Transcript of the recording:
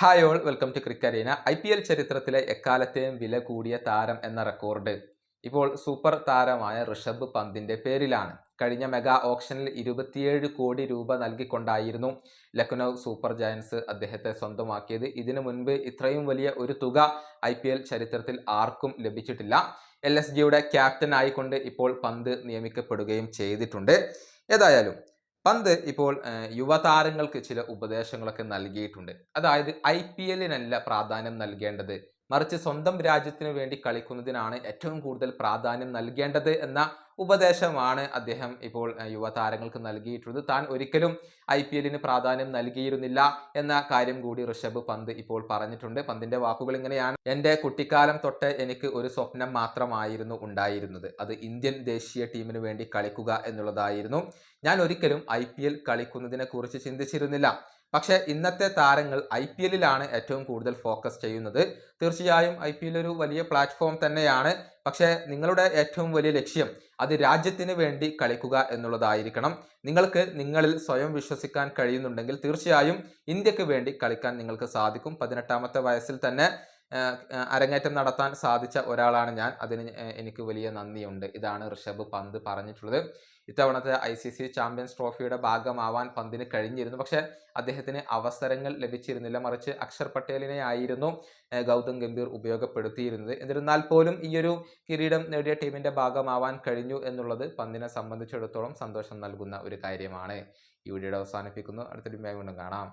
Hi all welcome to ക്രിക്കറീന I P L ചരിത്രത്തിലെ എക്കാലത്തെയും വില കൂടിയ താരം എന്ന റെക്കോർഡ് ഇപ്പോൾ സൂപ്പർ താരമായ ഋഷഭ് പന്തിന്റെ പേരിലാണ്. കഴിഞ്ഞ മെഗാ ഓപ്ഷനിൽ ഇരുപത്തിയേഴ് കോടി രൂപ നൽകിക്കൊണ്ടായിരുന്നു ലക്നൗ സൂപ്പർ ജയൻസ് അദ്ദേഹത്തെ സ്വന്തമാക്കിയത്. ഇതിനു മുൻപ് ഇത്രയും വലിയ ഒരു തുക ഐ പി എൽ ചരിത്രത്തിൽ ആർക്കും ലഭിച്ചിട്ടില്ല. എൽ എസ് ജിയുടെ ക്യാപ്റ്റൻ ആയിക്കൊണ്ട് ഇപ്പോൾ പന്ത് നിയമിക്കപ്പെടുകയും ചെയ്തിട്ടുണ്ട്. ഏതായാലും പന്ത് ഇപ്പോൾ യുവതാരങ്ങൾക്ക് ചില ഉപദേശങ്ങളൊക്കെ നൽകിയിട്ടുണ്ട്. അതായത് ഐ പി എല്ലിനല്ല പ്രാധാന്യം നൽകേണ്ടത് മറിച്ച് സ്വന്തം രാജ്യത്തിന് വേണ്ടി കളിക്കുന്നതിനാണ് ഏറ്റവും കൂടുതൽ പ്രാധാന്യം നൽകേണ്ടത് എന്ന ഉപദേശമാണ് അദ്ദേഹം ഇപ്പോൾ യുവതാരങ്ങൾക്ക് നൽകിയിട്ടുള്ളത്. താൻ ഒരിക്കലും ഐ പി എല്ലിന് പ്രാധാന്യം നൽകിയിരുന്നില്ല എന്ന കാര്യം കൂടി ഋഷഭ് പന്ത് ഇപ്പോൾ പറഞ്ഞിട്ടുണ്ട്. പന്തിന്റെ വാക്കുകൾ ഇങ്ങനെയാണ്. എന്റെ കുട്ടിക്കാലം തൊട്ട് എനിക്ക് ഒരു സ്വപ്നം മാത്രമായിരുന്നു ഉണ്ടായിരുന്നത്. അത് ഇന്ത്യൻ ദേശീയ ടീമിന് വേണ്ടി കളിക്കുക എന്നുള്ളതായിരുന്നു. ഞാൻ ഒരിക്കലും ഐ കളിക്കുന്നതിനെ കുറിച്ച് ചിന്തിച്ചിരുന്നില്ല. പക്ഷേ ഇന്നത്തെ താരങ്ങൾ ഐ പി എല്ലിലാണ് ഏറ്റവും കൂടുതൽ ഫോക്കസ് ചെയ്യുന്നത്. തീർച്ചയായും ഐ പി എൽ ഒരു വലിയ പ്ലാറ്റ്ഫോം തന്നെയാണ്. പക്ഷേ നിങ്ങളുടെ ഏറ്റവും വലിയ ലക്ഷ്യം അത് രാജ്യത്തിന് വേണ്ടി കളിക്കുക എന്നുള്ളതായിരിക്കണം. നിങ്ങൾക്ക് നിങ്ങളിൽ സ്വയം വിശ്വസിക്കാൻ കഴിയുന്നുണ്ടെങ്കിൽ തീർച്ചയായും ഇന്ത്യയ്ക്ക് വേണ്ടി കളിക്കാൻ നിങ്ങൾക്ക് സാധിക്കും. പതിനെട്ടാമത്തെ വയസ്സിൽ തന്നെ അരങ്ങേറ്റം നടത്താൻ സാധിച്ച ഒരാളാണ് ഞാൻ. അതിന് എനിക്ക് വലിയ നന്ദിയുണ്ട്. ഇതാണ് ഋഷഭ് പന്ത് പറഞ്ഞിട്ടുള്ളത്. ഇത്തവണത്തെ ഐ സി സി ചാമ്പ്യൻസ് ട്രോഫിയുടെ ഭാഗമാവാൻ പന്തിന് കഴിഞ്ഞിരുന്നു. പക്ഷേ അദ്ദേഹത്തിന് അവസരങ്ങൾ ലഭിച്ചിരുന്നില്ല. മറിച്ച് അക്ഷർ പട്ടേലിനെ ആയിരുന്നു ഗൗതം ഗംഭീർ ഉപയോഗപ്പെടുത്തിയിരുന്നത്. എന്നിരുന്നാൽ പോലും ഈയൊരു കിരീടം നേടിയ ടീമിന്റെ ഭാഗമാവാൻ കഴിഞ്ഞു എന്നുള്ളത് പന്തിനെ സംബന്ധിച്ചിടത്തോളം സന്തോഷം നൽകുന്ന ഒരു കാര്യമാണ്. ഈ വീഡിയോയുടെ അവസാനിപ്പിക്കുന്നു. അടുത്തൊരു വീണ്ടും കാണാം.